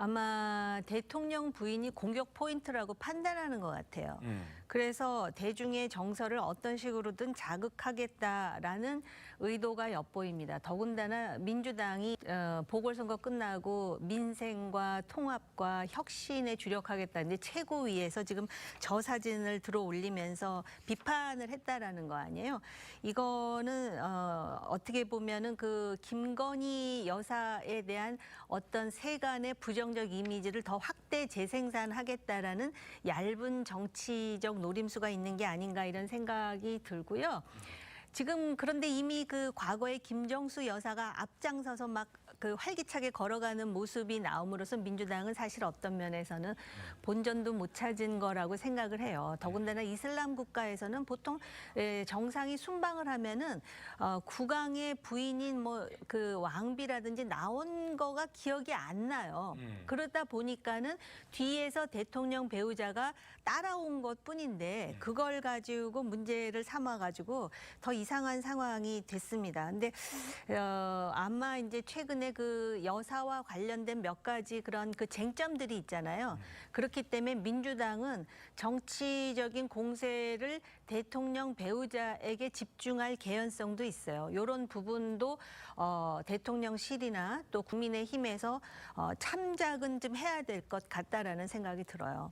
아마 대통령 부인이 공격 포인트라고 판단하는 것 같아요. 음. 그래서 대중의 정서를 어떤 식으로든 자극하겠다라는 의도가 엿보입니다. 더군다나 민주당이 어, 보궐선거 끝나고 민생과 통합과 혁신에 주력하겠다. 이제 최고위에서 지금 저 사진을 들어 올리면서 비판을 했다라는 거 아니에요. 이거는 어, 어떻게 보면은 그 김건희 여사에 대한 어떤 세간의 부정 적 이미지를 더 확대 재생산하겠다라는 얇은 정치적 노림수가 있는 게 아닌가 이런 생각이 들고요. 지금 그런데 이미 그 과거에 김정수 여사가 앞장서서 막 그 활기차게 걸어가는 모습이 나옴으로써 민주당은 사실 어떤 면에서는 본전도 못 찾은 거라고 생각을 해요. 더군다나 이슬람 국가에서는 보통 에, 정상이 순방을 하면은 어, 국왕의 부인인 뭐 그 왕비라든지 나온 거가 기억이 안 나요. 음. 그러다 보니까는 뒤에서 대통령 배우자가 따라온 것 뿐인데 그걸 가지고 문제를 삼아 가지고 더 이상한 상황이 됐습니다. 근데 어, 아마 이제 최근에 그 여사와 관련된 몇 가지 그런 그 쟁점들이 있잖아요. 그렇기 때문에 민주당은 정치적인 공세를 대통령 배우자에게 집중할 개연성도 있어요. 이런 부분도 어, 대통령실이나 또 국민의힘에서 어, 참작은 좀 해야 될 것 같다라는 생각이 들어요.